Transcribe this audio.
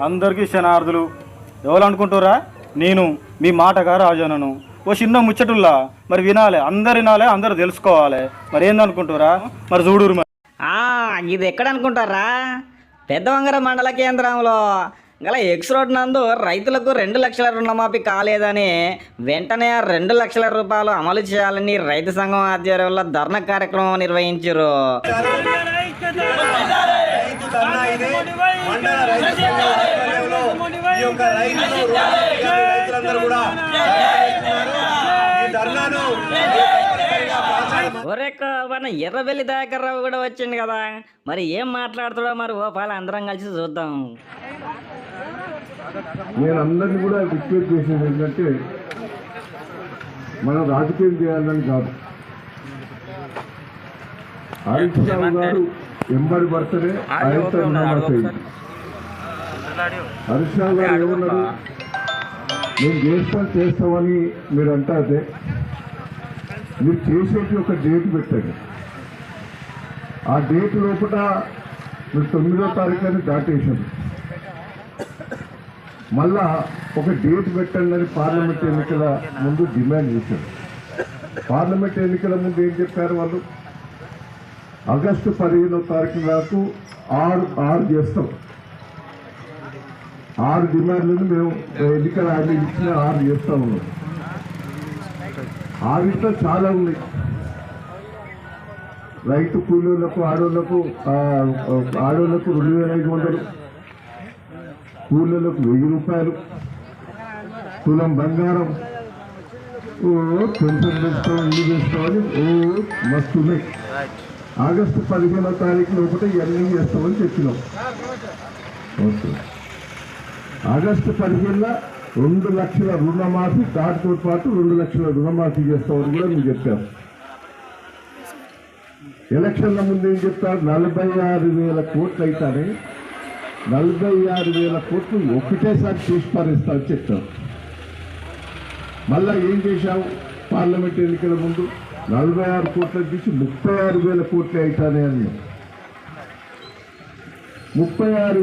అందరికీ శనార్థులు ఎవరు అనుకుంటారా నేను మీ మాటగా రాజానను ఓ చిన్న ముచ్చటుల్లా మరి వినాలి అందరు వినాలి అందరు తెలుసుకోవాలి. మరి ఏందనుకుంటారా మరి చూడురు మరి. ఆ, ఇది ఎక్కడ అనుకుంటారా పెద్దవంగర మండల కేంద్రంలో. గల ఎక్స్ రోడ్ నందు రైతులకు రెండు లక్షల రుణమాఫీ కాలేదని వెంటనే రెండు లక్షల రూపాయలు అమలు చేయాలని రైతు సంఘం ఆధ్వర్యంలో ధర్నా కార్యక్రమం నిర్వహించారు మండల రైతు సంఘం ఆధ్వర్యంలో ఈ యొక్క రైతులు రైతులందరూ కూడా ఈ ధర్నాను ఒరేక మన ఎర్రబెల్లి దయాకర్ రావు కూడా వచ్చింది కదా. మరి ఏం మాట్లాడుతాడో మరి ఓ పాలు అందరం కలిసి చూద్దాం. నేను అందరినీ కూడా రిక్వెస్ట్ చేసేది ఏంటంటే మనం రాజకీయం చేయాలని కాదు. రావు గారు ఎంబడి రుణమాఫీ అయింది. హరీష్ రావు గారు ఏమన్నారు? మేము చేస్తాం చేస్తామని మీరు అంటారే. మీరు చేసేటి ఒక డేట్ పెట్టండి. ఆ డేట్ లోపల మీరు తొమ్మిదో తారీఖు అని దాటేశారు. మళ్ళా ఒక డేట్ పెట్టండి అని పార్లమెంట్ ఎన్నికల ముందు డిమాండ్ చేశారు. పార్లమెంట్ ఎన్నికల ముందు ఏం చెప్పారు వాళ్ళు? ఆగస్టు పదిహేనో తారీఖు వరకు ఆరు ఆరు చేస్తాం. ఆరు డిమాండ్లను మేము ఎన్నికల ఆయన ఇచ్చిన ఆరు చేస్తా ఉన్నాం ఆరిట్లో చాలా ఉన్నాయి. రైతు కూలీలకు ఆడోళ్ళకు ఆడోళ్ళకు రెండు వేల ఐదు వందలు కూలీలకు వెయ్యి రూపాయలు కులం బంగారం ఓ పెన్షన్ పెంచుతాం ఇల్లు చేస్తామని ఓ మస్తు ఆగస్టు పదిహేనో తారీఖు లోపల ఇవన్నీ చేస్తామని చెప్పినాం. ఓకే. ఆగస్టు పదిహేనున రెండు లక్షల రుణమాఫీ దాటితో పాటు రెండు లక్షల రుణమాఫీ చేస్తామని కూడా మేము చెప్పాం ఎలక్షన్ల ముందు ఏం చెప్తారు? నలభై ఆరు వేల కోట్లు అవుతానే నలభై ఆరు వేల కోట్లు ఒకటేసారి చూసి పారేస్తా అని చెప్పారు. మళ్ళా ఏం చేశాము పార్లమెంట్ ఎన్నికల ముందు నలభై ఆరు కోట్ల తీసి ముప్పై ఆరు వేల కోట్లు అవుతానే అన్నాం ముప్పై ఆరు